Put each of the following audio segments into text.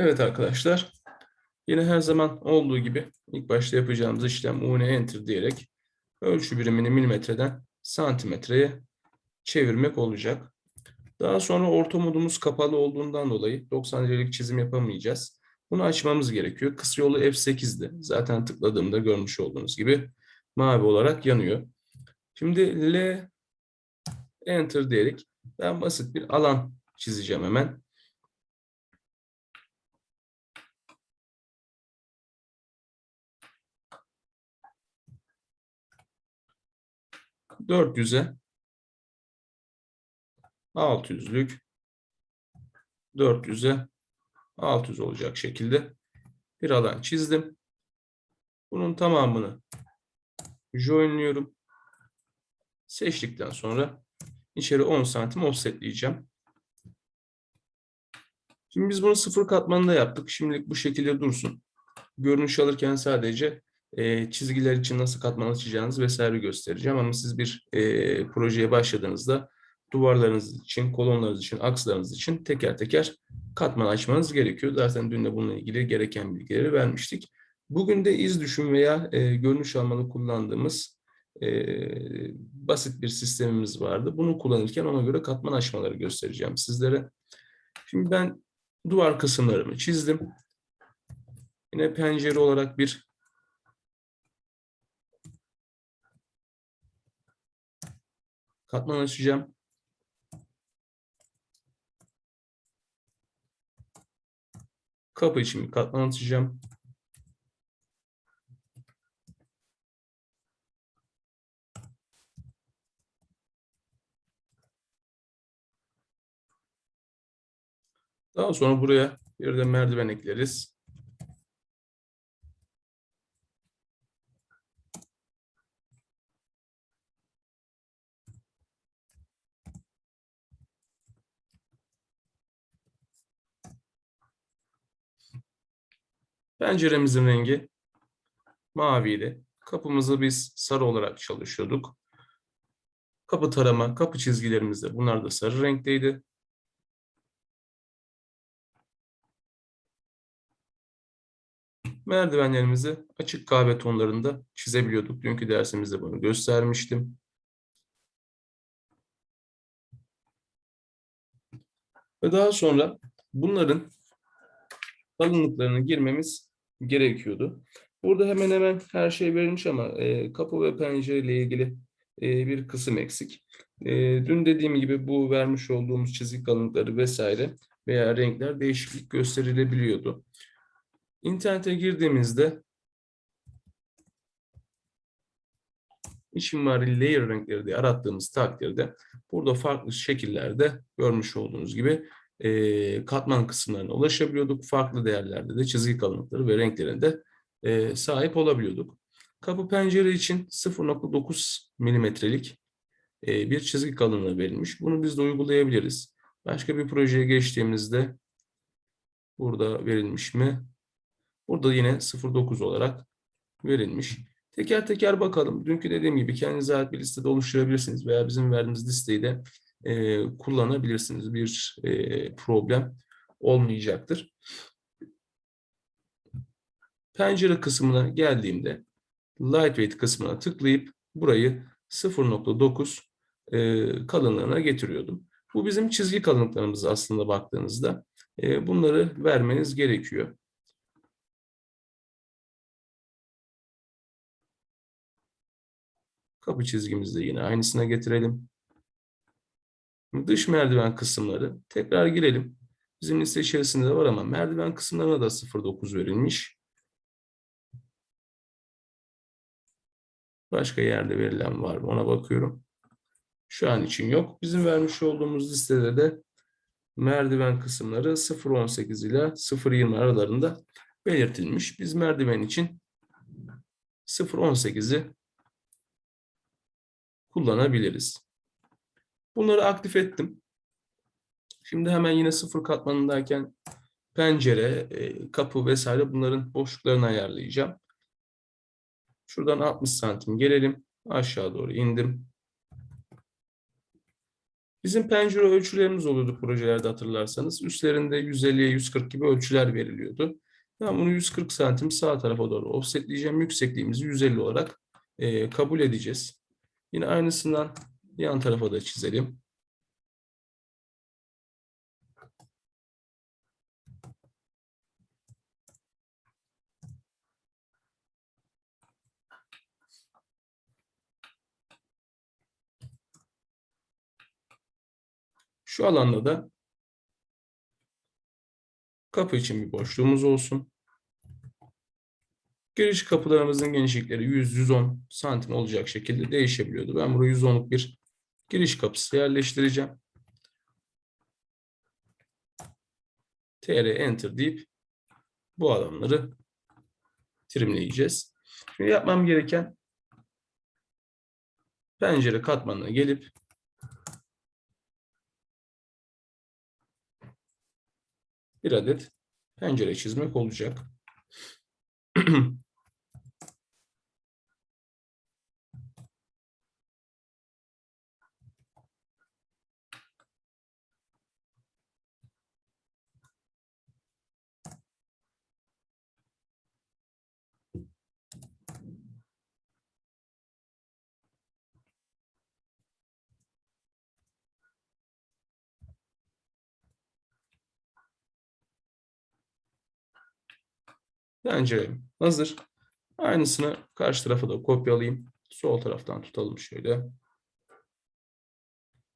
Evet arkadaşlar. Yine her zaman olduğu gibi ilk başta yapacağımız işlem UN Enter diyerek ölçü birimini milimetreden santimetreye çevirmek olacak. Daha sonra orta modumuz kapalı olduğundan dolayı 90 derecelik çizim yapamayacağız. Bunu açmamız gerekiyor. Kısa yolu F8'di. Zaten tıkladığımda görmüş olduğunuz gibi mavi olarak yanıyor. Şimdi L Enter diyerek ben basit bir alan çizeceğim hemen. Dört yüze 600'lük 400'e 600 olacak şekilde bir alan çizdim. Bunun tamamını joinliyorum. Seçtikten sonra içeri 10 santim offsetleyeceğim. Şimdi biz bunu sıfır katmanında yaptık. Şimdilik bu şekilde dursun. Görünüş alırken sadece e, çizgiler için nasıl katman açacağınızı vesaire göstereceğim. Ama siz bir e, projeye başladığınızda duvarlarınız için, kolonlarınız için, akslarınız için teker teker katman açmanız gerekiyor. Zaten dün de bununla ilgili gereken bilgileri vermiştik. Bugün de iz düşüm veya e, görünüş almanı kullandığımız e, basit bir sistemimiz vardı. Bunu kullanırken ona göre katman açmaları göstereceğim sizlere. Şimdi ben duvar kısımlarımı çizdim. Yine pencere olarak bir katman açacağım. Kapı için bir katman açacağım. Daha sonra buraya bir de merdiven ekleriz. Penceremizin rengi maviydi. Kapımızı biz sarı olarak çalışıyorduk. Kapı tarama, kapı çizgilerimiz de bunlar da sarı renkteydi. Merdivenlerimizi açık kahve tonlarında çizebiliyorduk. Dünkü dersimizde bunu göstermiştim. Ve daha sonra bunların kalınlıklarını girmemiz gerekiyordu. Burada hemen hemen her şey verilmiş ama e, kapı ve pencere ile ilgili e, bir kısım eksik. E, dün dediğim gibi bu vermiş olduğumuz çizik kalınlıkları vesaire veya renkler değişiklik gösterilebiliyordu. İnternete girdiğimizde iç mimari layer renkleri diye arattığımız takdirde burada farklı şekillerde görmüş olduğunuz gibi e, katman kısımlarına ulaşabiliyorduk. Farklı değerlerde de çizgi kalınlıkları ve renklerinde e, sahip olabiliyorduk. Kapı pencere için 0.9 milimetrelik e, bir çizgi kalınlığı verilmiş. Bunu biz de uygulayabiliriz. Başka bir projeye geçtiğimizde burada verilmiş mi? Burada yine 0.9 olarak verilmiş. Teker teker bakalım. Dünkü dediğim gibi kendinize ait bir listede oluşturabilirsiniz veya bizim verdiğimiz listeyi de e, kullanabilirsiniz. Bir e, problem olmayacaktır. Pencere kısmına geldiğimde lightweight kısmına tıklayıp burayı 0.9 e, kalınlığına getiriyordum. Bu bizim çizgi kalınlıklarımız aslında baktığınızda. E, bunları vermeniz gerekiyor. Kapı çizgimizi de yine aynısına getirelim. Dış merdiven kısımları tekrar girelim. Bizim liste içerisinde de var ama merdiven kısımlarına da 0.9 verilmiş. Başka yerde verilen var mı ona bakıyorum. Şu an için yok. Bizim vermiş olduğumuz listede de merdiven kısımları 0.18 ile 0.20 aralarında belirtilmiş. Biz merdiven için 0.18'i kullanabiliriz. Bunları aktif ettim. Şimdi hemen yine sıfır katmanındayken pencere, e, kapı vesaire bunların boşluklarını ayarlayacağım. Şuradan 60 santim gelelim. Aşağı doğru indim. Bizim pencere ölçülerimiz oluyordu projelerde hatırlarsanız. Üstlerinde 150'ye 140 gibi ölçüler veriliyordu. Ben bunu 140 santim sağ tarafa doğru offsetleyeceğim. Yüksekliğimizi 150 olarak e, kabul edeceğiz. Yine aynısından yan tarafa da çizelim. Şu alanda da kapı için bir boşluğumuz olsun. Giriş kapılarımızın genişlikleri 100-110 santim olacak şekilde değişebiliyordu. Ben buraya 110'luk bir giriş kapısı yerleştireceğim. TR Enter deyip bu alanları trimleyeceğiz. Şimdi yapmam gereken pencere katmanına gelip bir adet pencere çizmek olacak. Pencere hazır. Aynısını karşı tarafa da kopyalayayım. Sol taraftan tutalım şöyle.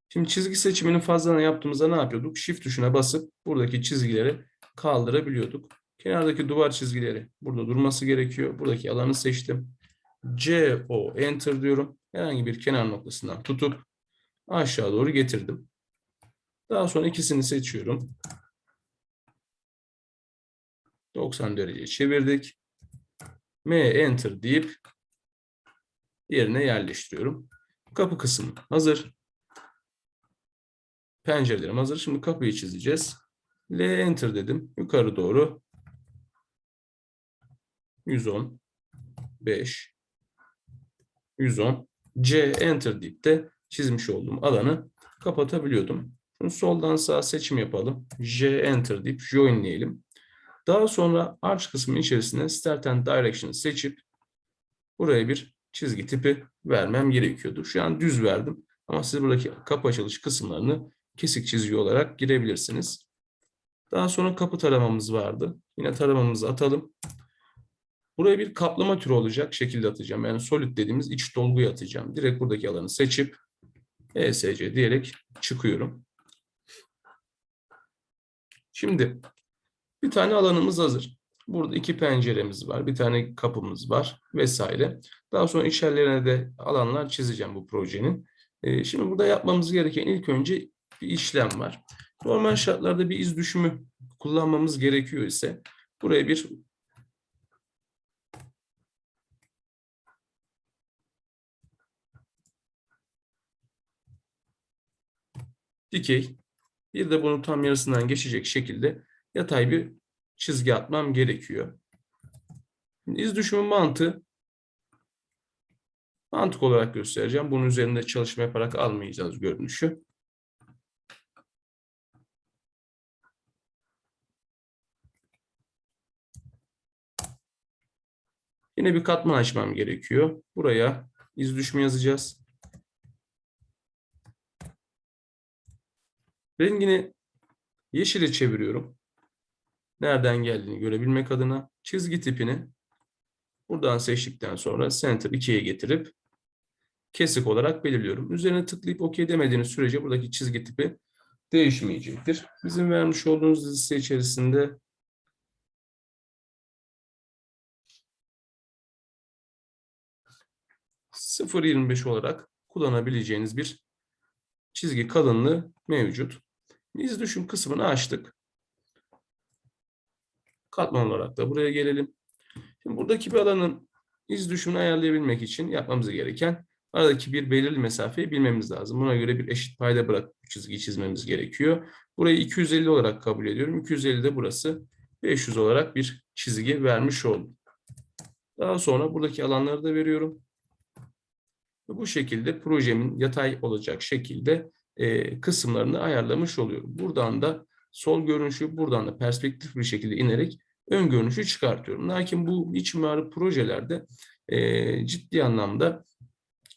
Şimdi çizgi seçiminin fazlalığını yaptığımızda ne yapıyorduk? Shift tuşuna basıp buradaki çizgileri kaldırabiliyorduk. Kenardaki duvar çizgileri burada durması gerekiyor. Buradaki alanı seçtim. C, O, Enter diyorum. Herhangi bir kenar noktasından tutup aşağı doğru getirdim. Daha sonra ikisini seçiyorum. 90 derece çevirdik. M enter deyip yerine yerleştiriyorum. Kapı kısmı hazır. Pencerelerim hazır. Şimdi kapıyı çizeceğiz. L enter dedim. Yukarı doğru 110 5 110 C enter deyip de çizmiş olduğum alanı kapatabiliyordum. Şimdi soldan sağa seçim yapalım. J enter deyip joinleyelim. Daha sonra arch kısmının içerisine Start and seçip buraya bir çizgi tipi vermem gerekiyordu. Şu an düz verdim ama siz buradaki kapı açılış kısımlarını kesik çizgi olarak girebilirsiniz. Daha sonra kapı taramamız vardı. Yine taramamızı atalım. Buraya bir kaplama türü olacak şekilde atacağım. Yani solid dediğimiz iç dolguyu atacağım. Direkt buradaki alanı seçip ESC diyerek çıkıyorum. Şimdi bir tane alanımız hazır. Burada iki penceremiz var, bir tane kapımız var vesaire. Daha sonra içerilerine de alanlar çizeceğim bu projenin. Ee, şimdi burada yapmamız gereken ilk önce bir işlem var. Normal şartlarda bir iz düşümü kullanmamız gerekiyor ise buraya bir dikey bir de bunu tam yarısından geçecek şekilde yatay bir çizgi atmam gerekiyor. Şimdi iz düşümü mantığı mantık olarak göstereceğim. Bunun üzerinde çalışma yaparak almayacağız görünüşü. Yine bir katman açmam gerekiyor. Buraya iz düşümü yazacağız. Rengini yeşile çeviriyorum. Nereden geldiğini görebilmek adına çizgi tipini buradan seçtikten sonra center 2'ye getirip kesik olarak belirliyorum. Üzerine tıklayıp OK demediğiniz sürece buradaki çizgi tipi değişmeyecektir. Bizim vermiş olduğunuz liste içerisinde ...0.25 olarak kullanabileceğiniz bir çizgi kalınlığı mevcut. İz düşüm kısmını açtık. Katman olarak da buraya gelelim. Şimdi buradaki bir alanın iz düşümünü ayarlayabilmek için yapmamız gereken aradaki bir belirli mesafeyi bilmemiz lazım. Buna göre bir eşit payda bırak çizgi çizmemiz gerekiyor. Burayı 250 olarak kabul ediyorum. 250 de burası 500 olarak bir çizgi vermiş oldum. Daha sonra buradaki alanları da veriyorum. Bu şekilde projemin yatay olacak şekilde e, kısımlarını ayarlamış oluyorum. Buradan da sol görünüşü, buradan da perspektif bir şekilde inerek ön görünüşü çıkartıyorum. Lakin bu iç mimari projelerde e, ciddi anlamda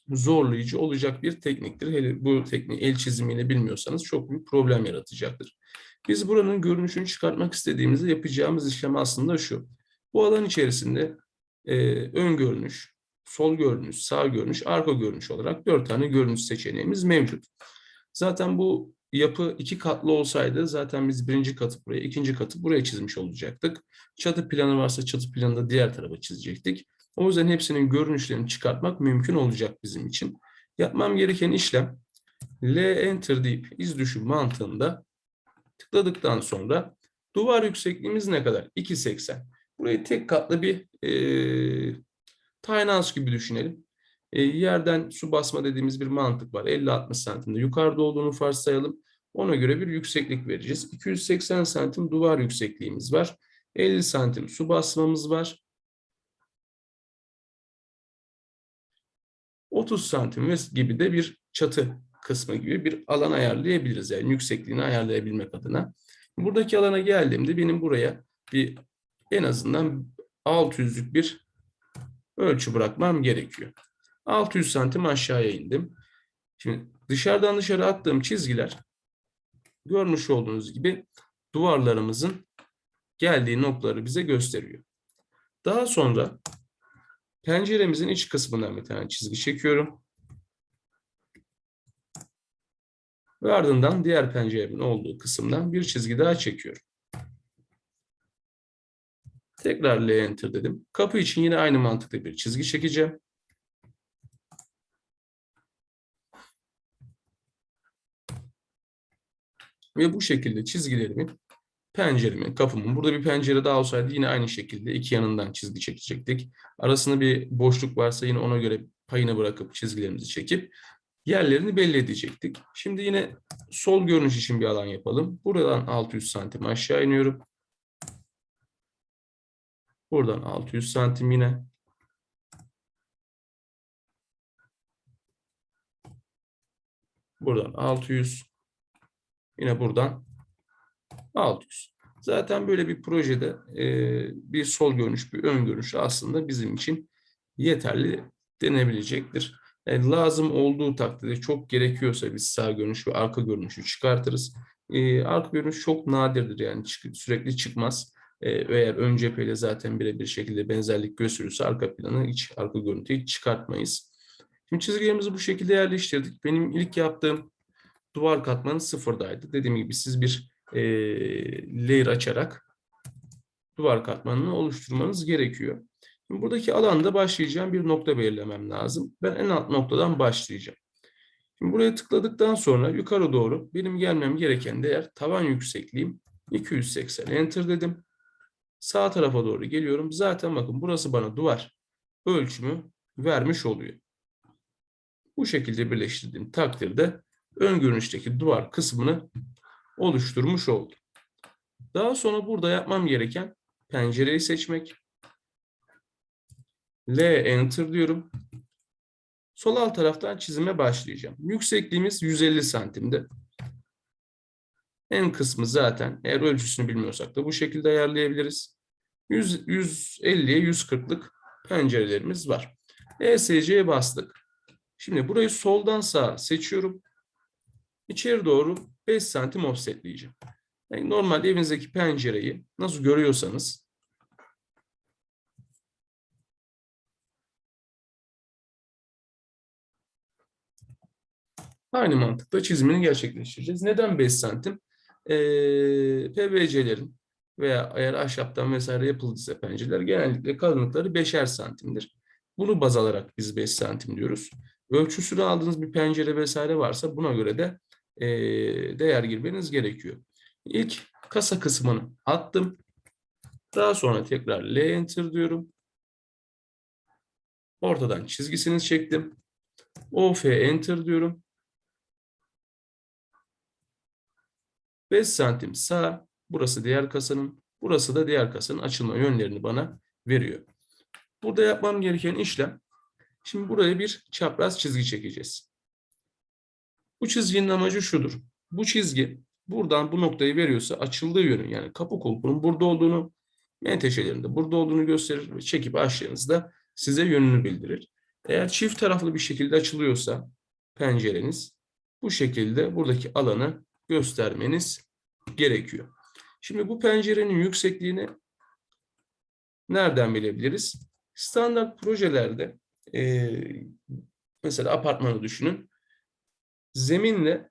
zorlayıcı olacak bir tekniktir. Hele bu tekniği el çizimiyle bilmiyorsanız çok büyük problem yaratacaktır. Biz buranın görünüşünü çıkartmak istediğimizde yapacağımız işlem aslında şu. Bu alan içerisinde e, ön görünüş, sol görünüş, sağ görünüş, arka görünüş olarak dört tane görünüş seçeneğimiz mevcut. Zaten bu yapı iki katlı olsaydı zaten biz birinci katı buraya, ikinci katı buraya çizmiş olacaktık. Çatı planı varsa çatı planını da diğer tarafa çizecektik. O yüzden hepsinin görünüşlerini çıkartmak mümkün olacak bizim için. Yapmam gereken işlem L enter deyip iz düşüm mantığında tıkladıktan sonra duvar yüksekliğimiz ne kadar? 2.80. Burayı tek katlı bir e, house gibi düşünelim. E, yerden su basma dediğimiz bir mantık var. 50-60 santimde yukarıda olduğunu varsayalım. Ona göre bir yükseklik vereceğiz. 280 santim duvar yüksekliğimiz var. 50 santim su basmamız var. 30 santim gibi de bir çatı kısmı gibi bir alan ayarlayabiliriz. Yani yüksekliğini ayarlayabilmek adına. Buradaki alana geldiğimde benim buraya bir en azından 600'lük bir ölçü bırakmam gerekiyor. 600 santim aşağıya indim. Şimdi dışarıdan dışarı attığım çizgiler görmüş olduğunuz gibi duvarlarımızın geldiği noktaları bize gösteriyor. Daha sonra penceremizin iç kısmından bir tane çizgi çekiyorum. Ve ardından diğer penceremin olduğu kısımdan bir çizgi daha çekiyorum. Tekrar L enter dedim. Kapı için yine aynı mantıkla bir çizgi çekeceğim. Ve bu şekilde çizgilerimi penceremin, kapımın, burada bir pencere daha olsaydı yine aynı şekilde iki yanından çizgi çekecektik. Arasında bir boşluk varsa yine ona göre payını bırakıp çizgilerimizi çekip yerlerini belli edecektik. Şimdi yine sol görünüş için bir alan yapalım. Buradan 600 santim aşağı iniyorum. Buradan 600 santim yine. Buradan 600. Yine buradan 600. Zaten böyle bir projede e, bir sol görünüş, bir ön görünüş aslında bizim için yeterli denebilecektir. Yani lazım olduğu takdirde çok gerekiyorsa biz sağ görünüş ve arka görünüşü çıkartırız. E, arka görünüş çok nadirdir yani çık sürekli çıkmaz. E, eğer ön cepheyle zaten birebir şekilde benzerlik gösterirse arka planı hiç arka görüntüyü hiç çıkartmayız. Şimdi çizgilerimizi bu şekilde yerleştirdik. Benim ilk yaptığım duvar katmanı sıfırdaydı. Dediğim gibi siz bir e, layer açarak duvar katmanını oluşturmanız gerekiyor. Şimdi buradaki alanda başlayacağım bir nokta belirlemem lazım. Ben en alt noktadan başlayacağım. Şimdi buraya tıkladıktan sonra yukarı doğru benim gelmem gereken değer tavan yüksekliğim 280. Enter dedim. Sağ tarafa doğru geliyorum. Zaten bakın burası bana duvar ölçümü vermiş oluyor. Bu şekilde birleştirdiğim takdirde ön görünüşteki duvar kısmını oluşturmuş oldum. Daha sonra burada yapmam gereken pencereyi seçmek. L enter diyorum. Sol alt taraftan çizime başlayacağım. Yüksekliğimiz 150 santimde. En kısmı zaten eğer ölçüsünü bilmiyorsak da bu şekilde ayarlayabiliriz. 100, 150'ye 140'lık pencerelerimiz var. ESC'ye bastık. Şimdi burayı soldan sağa seçiyorum. İçeri doğru 5 santim offsetleyeceğim. Yani normalde evinizdeki pencereyi nasıl görüyorsanız aynı mantıkla çizimini gerçekleştireceğiz. Neden 5 santim? Ee, PVC'lerin veya eğer ahşaptan vesaire yapıldıysa pencereler genellikle kalınlıkları 5'er santimdir. Bunu baz alarak biz 5 santim diyoruz. Ölçüsünü aldığınız bir pencere vesaire varsa buna göre de e, değer girmeniz gerekiyor. İlk kasa kısmını attım. Daha sonra tekrar L enter diyorum. Ortadan çizgisini çektim. OF enter diyorum. 5 santim sağ. Burası diğer kasanın. Burası da diğer kasanın açılma yönlerini bana veriyor. Burada yapmam gereken işlem. Şimdi buraya bir çapraz çizgi çekeceğiz. Bu çizginin amacı şudur. Bu çizgi buradan bu noktayı veriyorsa açıldığı yönü yani kapı kulpunun burada olduğunu, menteşelerin de burada olduğunu gösterir ve çekip açtığınızda size yönünü bildirir. Eğer çift taraflı bir şekilde açılıyorsa pencereniz bu şekilde buradaki alanı göstermeniz gerekiyor. Şimdi bu pencerenin yüksekliğini nereden bilebiliriz? Standart projelerde eee, mesela apartmanı düşünün. Zeminle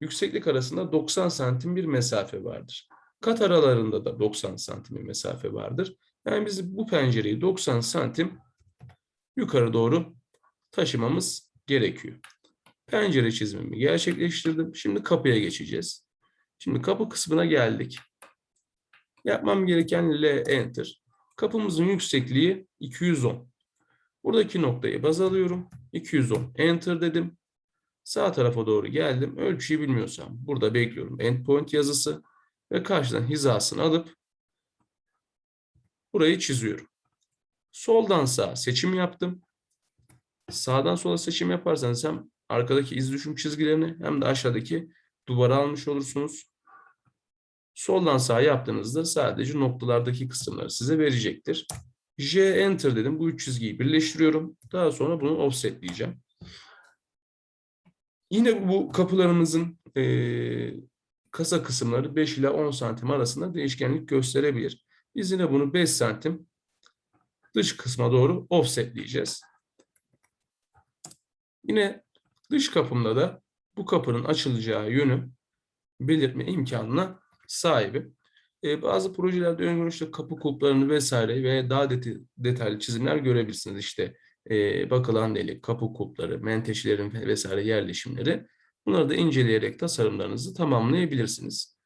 yükseklik arasında 90 santim bir mesafe vardır. Kat aralarında da 90 santim bir mesafe vardır. Yani biz bu pencereyi 90 santim yukarı doğru taşımamız gerekiyor. Pencere çizimimi gerçekleştirdim. Şimdi kapıya geçeceğiz. Şimdi kapı kısmına geldik. Yapmam gereken L enter. Kapımızın yüksekliği 210. Buradaki noktayı baz alıyorum. 210 enter dedim. Sağ tarafa doğru geldim. Ölçüyü bilmiyorsam burada bekliyorum endpoint yazısı ve karşıdan hizasını alıp burayı çiziyorum. Soldan sağa seçim yaptım. Sağdan sola seçim yaparsanız hem arkadaki iz düşüm çizgilerini hem de aşağıdaki duvara almış olursunuz. Soldan sağa yaptığınızda sadece noktalardaki kısımları size verecektir. J enter dedim. Bu üç çizgiyi birleştiriyorum. Daha sonra bunu offsetleyeceğim. Yine bu kapılarımızın eee, kasa kısımları 5 ile 10 santim arasında değişkenlik gösterebilir. Biz yine bunu 5 santim dış kısma doğru offsetleyeceğiz. Yine dış kapımda da bu kapının açılacağı yönü belirtme imkanına sahibim. Ee, bazı projelerde ön görünüşte kapı kulplarını vesaire ve daha detaylı çizimler görebilirsiniz. İşte e, bakılan delik, kapı kulpları, menteşelerin ve- vesaire yerleşimleri. Bunları da inceleyerek tasarımlarınızı tamamlayabilirsiniz.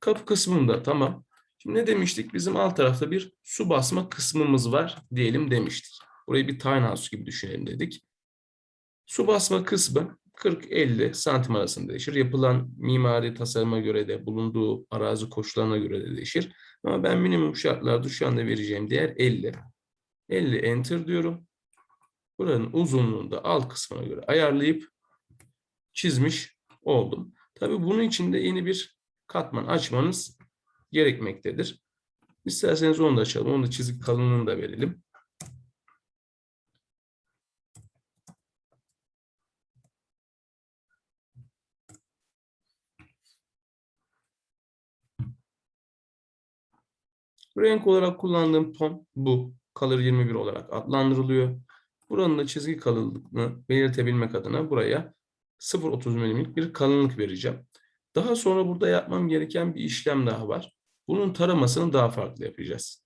Kapı kısmında tamam. Şimdi ne demiştik? Bizim alt tarafta bir su basma kısmımız var diyelim demiştik. Burayı bir tiny house gibi düşünelim dedik. Su basma kısmı 40-50 santim arasında değişir. Yapılan mimari tasarıma göre de bulunduğu arazi koşullarına göre de değişir. Ama ben minimum şartlarda şu anda vereceğim değer 50. 50 enter diyorum. Buranın uzunluğunu da alt kısmına göre ayarlayıp çizmiş oldum. Tabii bunun için de yeni bir katman açmanız gerekmektedir. İsterseniz onu da açalım. Onu da çizik kalınlığını da verelim. Renk olarak kullandığım ton bu. Color 21 olarak adlandırılıyor. Buranın da çizgi kalınlığını belirtebilmek adına buraya 0.30 mm'lik bir kalınlık vereceğim. Daha sonra burada yapmam gereken bir işlem daha var. Bunun taramasını daha farklı yapacağız.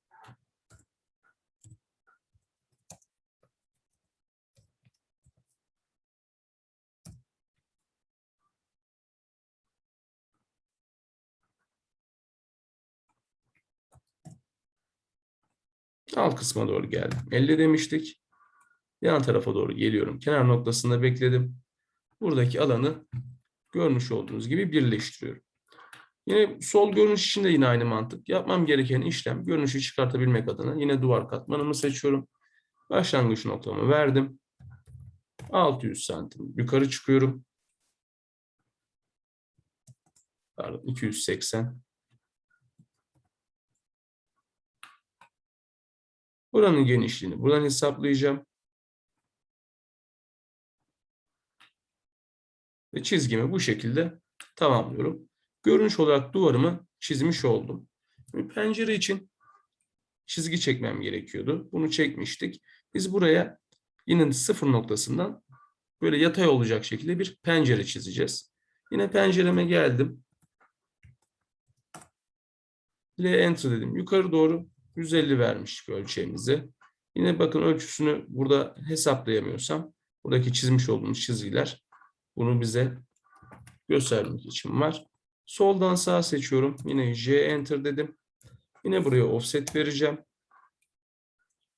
Alt kısma doğru geldim. 50 demiştik. Yan tarafa doğru geliyorum. Kenar noktasında bekledim. Buradaki alanı görmüş olduğunuz gibi birleştiriyorum. Yine sol görünüş için de yine aynı mantık. Yapmam gereken işlem görünüşü çıkartabilmek adına yine duvar katmanımı seçiyorum. Başlangıç noktamı verdim. 600 santim yukarı çıkıyorum. Pardon 280. Buranın genişliğini buradan hesaplayacağım. Ve çizgimi bu şekilde tamamlıyorum. Görünüş olarak duvarımı çizmiş oldum. Pencere için çizgi çekmem gerekiyordu. Bunu çekmiştik. Biz buraya yine sıfır noktasından böyle yatay olacak şekilde bir pencere çizeceğiz. Yine pencereme geldim. L enter dedim. Yukarı doğru 150 vermiştik ölçeğimizi. Yine bakın ölçüsünü burada hesaplayamıyorsam buradaki çizmiş olduğumuz çizgiler bunu bize göstermek için var. Soldan sağa seçiyorum. Yine J enter dedim. Yine buraya offset vereceğim.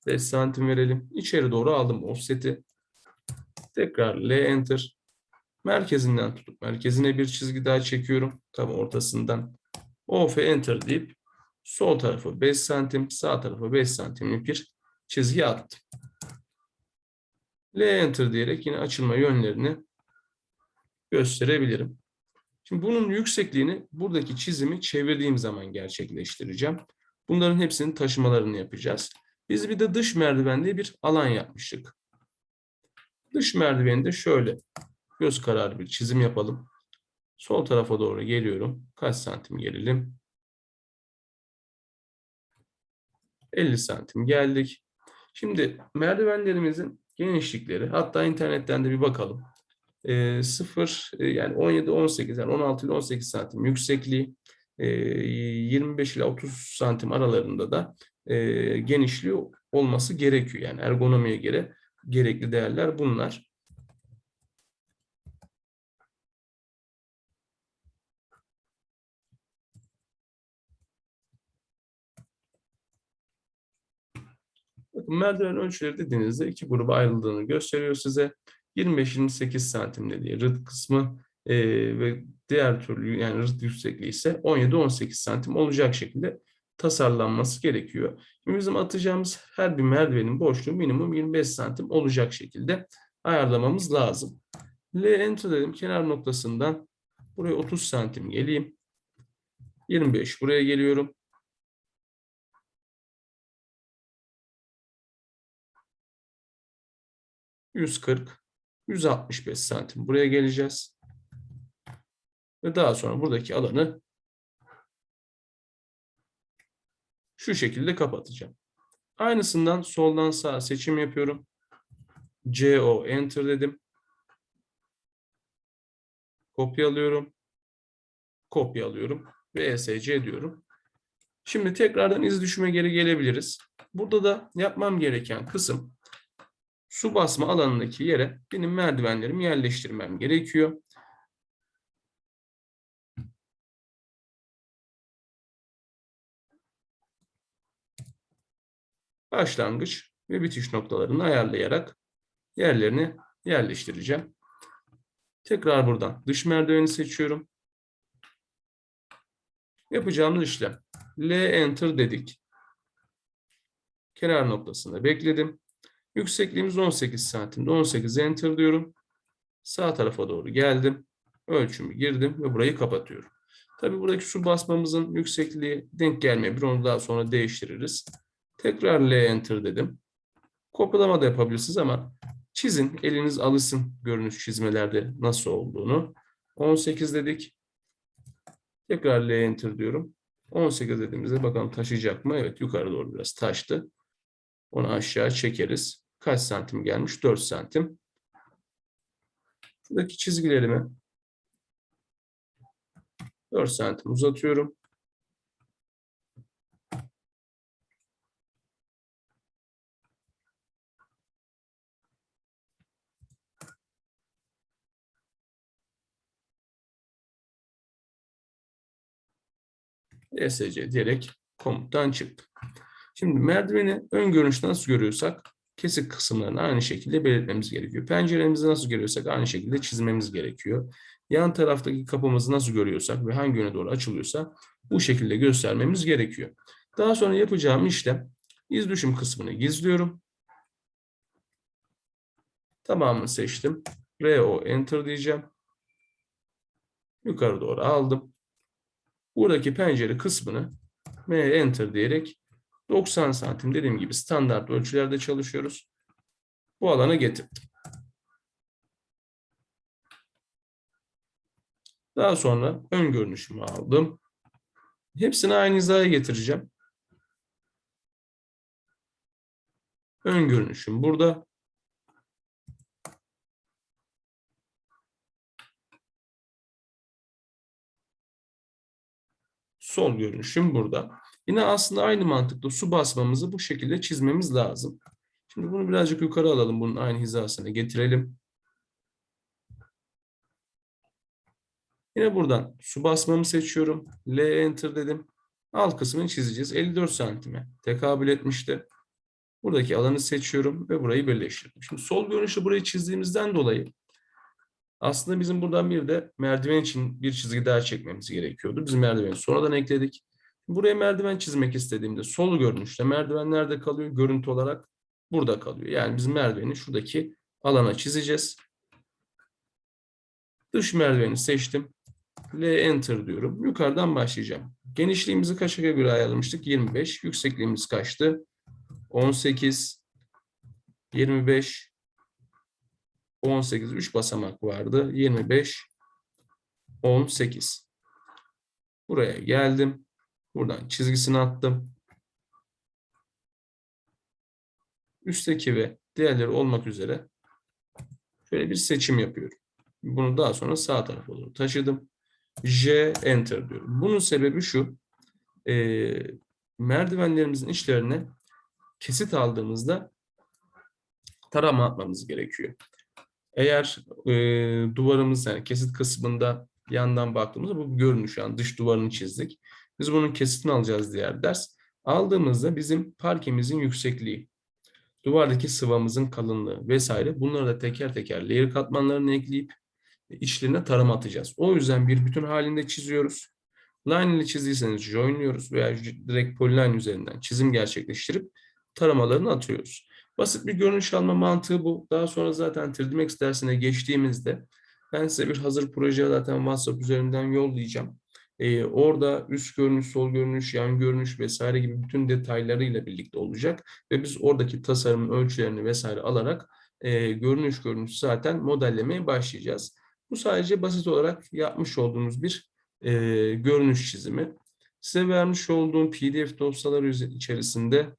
5 santim verelim. İçeri doğru aldım offset'i. Tekrar L enter. Merkezinden tutup merkezine bir çizgi daha çekiyorum. Tam ortasından. OF enter deyip sol tarafa 5 santim, sağ tarafa 5 santimlik bir çizgi attım. L enter diyerek yine açılma yönlerini gösterebilirim. Şimdi bunun yüksekliğini buradaki çizimi çevirdiğim zaman gerçekleştireceğim. Bunların hepsinin taşımalarını yapacağız. Biz bir de dış merdivende bir alan yapmıştık. Dış merdivende şöyle göz kararı bir çizim yapalım. Sol tarafa doğru geliyorum. Kaç santim gelelim? 50 santim geldik. Şimdi merdivenlerimizin genişlikleri hatta internetten de bir bakalım. E, 0 e, yani 17 18 yani 16 ile 18 santim yüksekliği e, 25 ile 30 santim aralarında da e, genişliği olması gerekiyor. Yani ergonomiye göre gerekli değerler bunlar. Merdiven ölçüleri dediğinizde iki gruba ayrıldığını gösteriyor size. 25-28 santim dediği rıt kısmı e, ve diğer türlü yani rıt yüksekliği ise 17-18 santim olacak şekilde tasarlanması gerekiyor. Şimdi bizim atacağımız her bir merdivenin boşluğu minimum 25 santim olacak şekilde ayarlamamız lazım. L enter dedim kenar noktasından buraya 30 santim geleyim. 25 buraya geliyorum. 140, 165 santim buraya geleceğiz. Ve daha sonra buradaki alanı şu şekilde kapatacağım. Aynısından soldan sağa seçim yapıyorum. CO enter dedim. Kopyalıyorum. Kopyalıyorum ve ESC diyorum. Şimdi tekrardan iz düşüme geri gelebiliriz. Burada da yapmam gereken kısım su basma alanındaki yere benim merdivenlerimi yerleştirmem gerekiyor. Başlangıç ve bitiş noktalarını ayarlayarak yerlerini yerleştireceğim. Tekrar buradan dış merdiveni seçiyorum. Yapacağımız işlem. L enter dedik. Kenar noktasında bekledim. Yüksekliğimiz 18 santimde. 18 enter diyorum. Sağ tarafa doğru geldim. Ölçümü girdim ve burayı kapatıyorum. Tabi buradaki su basmamızın yüksekliği denk gelmeyebilir. Onu daha sonra değiştiririz. Tekrar L enter dedim. Kopyalama da yapabilirsiniz ama çizin. Eliniz alışsın görünüş çizmelerde nasıl olduğunu. 18 dedik. Tekrar L enter diyorum. 18 dediğimizde bakalım taşıyacak mı? Evet yukarı doğru biraz taştı. Onu aşağı çekeriz. Kaç santim gelmiş? 4 santim. Şuradaki çizgilerimi 4 santim uzatıyorum. ESC diyerek komuttan çıktı. Şimdi merdiveni ön görünüşte nasıl görüyorsak kesik kısımlarını aynı şekilde belirtmemiz gerekiyor. Penceremizi nasıl görüyorsak aynı şekilde çizmemiz gerekiyor. Yan taraftaki kapımızı nasıl görüyorsak ve hangi yöne doğru açılıyorsa bu şekilde göstermemiz gerekiyor. Daha sonra yapacağım işlem iz düşüm kısmını gizliyorum. Tamamını seçtim. RO enter diyeceğim. Yukarı doğru aldım. Buradaki pencere kısmını M enter diyerek 90 santim dediğim gibi standart ölçülerde çalışıyoruz. Bu alana getirdim. Daha sonra ön görünüşümü aldım. Hepsini aynı hizaya getireceğim. Ön görünüşüm burada. Sol görünüşüm burada. Yine aslında aynı mantıkla su basmamızı bu şekilde çizmemiz lazım. Şimdi bunu birazcık yukarı alalım. Bunun aynı hizasına getirelim. Yine buradan su basmamı seçiyorum. L enter dedim. Alt kısmını çizeceğiz. 54 santime tekabül etmişti. Buradaki alanı seçiyorum ve burayı birleştirdim. Şimdi sol görünüşü burayı çizdiğimizden dolayı aslında bizim buradan bir de merdiven için bir çizgi daha çekmemiz gerekiyordu. Biz merdiveni sonradan ekledik. Buraya merdiven çizmek istediğimde sol görünüşte merdiven nerede kalıyor? Görüntü olarak burada kalıyor. Yani biz merdiveni şuradaki alana çizeceğiz. Dış merdiveni seçtim. L enter diyorum. Yukarıdan başlayacağım. Genişliğimizi kaça göre ayarlamıştık? 25. Yüksekliğimiz kaçtı? 18, 25, 18. 3 basamak vardı. 25, 18. Buraya geldim. Buradan çizgisini attım. Üstteki ve diğerleri olmak üzere şöyle bir seçim yapıyorum. Bunu daha sonra sağ tarafa doğru taşıdım. J enter diyorum. Bunun sebebi şu. E, merdivenlerimizin içlerine kesit aldığımızda tarama atmamız gerekiyor. Eğer e, duvarımız yani kesit kısmında yandan baktığımızda bu görünüş şu an dış duvarını çizdik. Biz bunun kesitini alacağız diğer ders. Aldığımızda bizim parkemizin yüksekliği, duvardaki sıvamızın kalınlığı vesaire bunları da teker teker layer katmanlarını ekleyip içlerine tarama atacağız. O yüzden bir bütün halinde çiziyoruz. Line ile çizdiyseniz joinliyoruz veya direkt polyline üzerinden çizim gerçekleştirip taramalarını atıyoruz. Basit bir görünüş alma mantığı bu. Daha sonra zaten 3D Max dersine geçtiğimizde ben size bir hazır proje zaten WhatsApp üzerinden yollayacağım. Ee, orada üst görünüş, sol görünüş, yan görünüş vesaire gibi bütün detaylarıyla birlikte olacak. Ve biz oradaki tasarımın ölçülerini vesaire alarak e, görünüş görünüş zaten modellemeye başlayacağız. Bu sadece basit olarak yapmış olduğumuz bir e, görünüş çizimi. Size vermiş olduğum PDF dosyaları içerisinde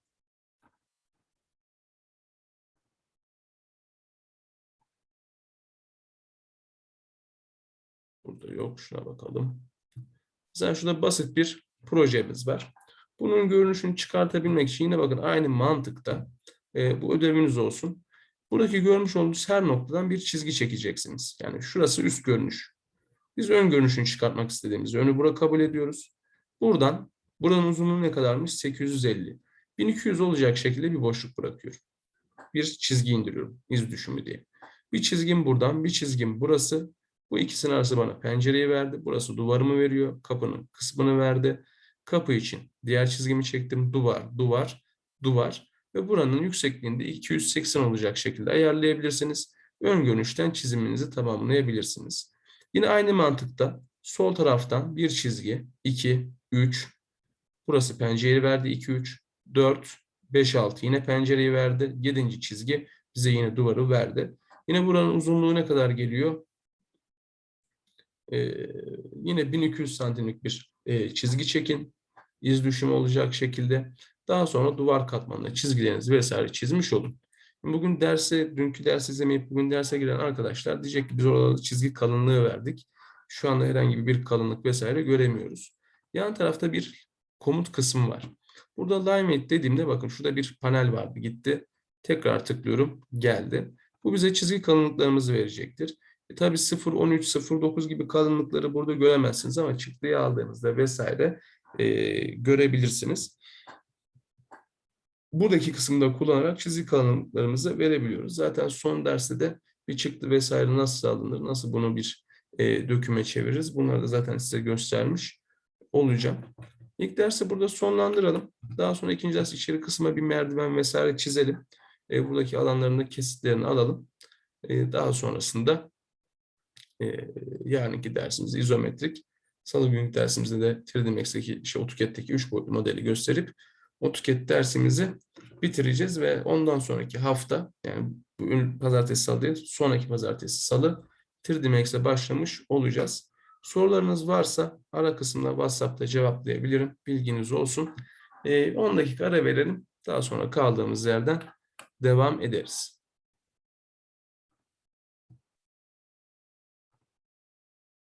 Burada yok. Şuna bakalım. Mesela şurada basit bir projemiz var. Bunun görünüşünü çıkartabilmek için yine bakın aynı mantıkta e, bu ödeviniz olsun. Buradaki görmüş olduğunuz her noktadan bir çizgi çekeceksiniz. Yani şurası üst görünüş. Biz ön görünüşünü çıkartmak istediğimiz önü bura kabul ediyoruz. Buradan buranın uzunluğu ne kadarmış? 850. 1200 olacak şekilde bir boşluk bırakıyorum. Bir çizgi indiriyorum. İz düşümü diye. Bir çizgim buradan, bir çizgim burası. Bu ikisinin arası bana pencereyi verdi. Burası duvarımı veriyor. Kapının kısmını verdi. Kapı için diğer çizgimi çektim. Duvar, duvar, duvar. Ve buranın yüksekliğinde 280 olacak şekilde ayarlayabilirsiniz. Ön görünüşten çiziminizi tamamlayabilirsiniz. Yine aynı mantıkta sol taraftan bir çizgi 2, 3, burası pencereyi verdi 2, 3, 4, 5, 6 yine pencereyi verdi. 7. çizgi bize yine duvarı verdi. Yine buranın uzunluğu ne kadar geliyor? Ee, yine 1200 santimlik bir e, çizgi çekin. İz düşümü olacak şekilde. Daha sonra duvar katmanına çizgilerinizi vesaire çizmiş olun. Bugün derse, dünkü dersi izlemeyip bugün derse giren arkadaşlar diyecek ki biz orada çizgi kalınlığı verdik. Şu anda herhangi bir kalınlık vesaire göremiyoruz. Yan tarafta bir komut kısmı var. Burada Limate dediğimde bakın şurada bir panel vardı gitti. Tekrar tıklıyorum geldi. Bu bize çizgi kalınlıklarımızı verecektir. E tabi 0, 13, 0, 9 gibi kalınlıkları burada göremezsiniz ama çıktıyı aldığınızda vesaire e, görebilirsiniz. Buradaki kısımda kullanarak çizgi kalınlıklarımızı verebiliyoruz. Zaten son derste de bir çıktı vesaire nasıl alınır, nasıl bunu bir e, döküme çeviririz. Bunları da zaten size göstermiş olacağım. İlk dersi burada sonlandıralım. Daha sonra ikinci ders içeri kısma bir merdiven vesaire çizelim. E, buradaki alanların kesitlerini alalım. E, daha sonrasında e, yarınki dersimiz izometrik. Salı günlük dersimizde de 3D Max'teki, işte AutoCAD'deki 3 boyutlu modeli gösterip AutoCAD dersimizi bitireceğiz ve ondan sonraki hafta yani bugün pazartesi salı değil, sonraki pazartesi salı 3D Max'e başlamış olacağız. Sorularınız varsa ara kısımda WhatsApp'ta cevaplayabilirim. Bilginiz olsun. E, 10 dakika ara verelim. Daha sonra kaldığımız yerden devam ederiz.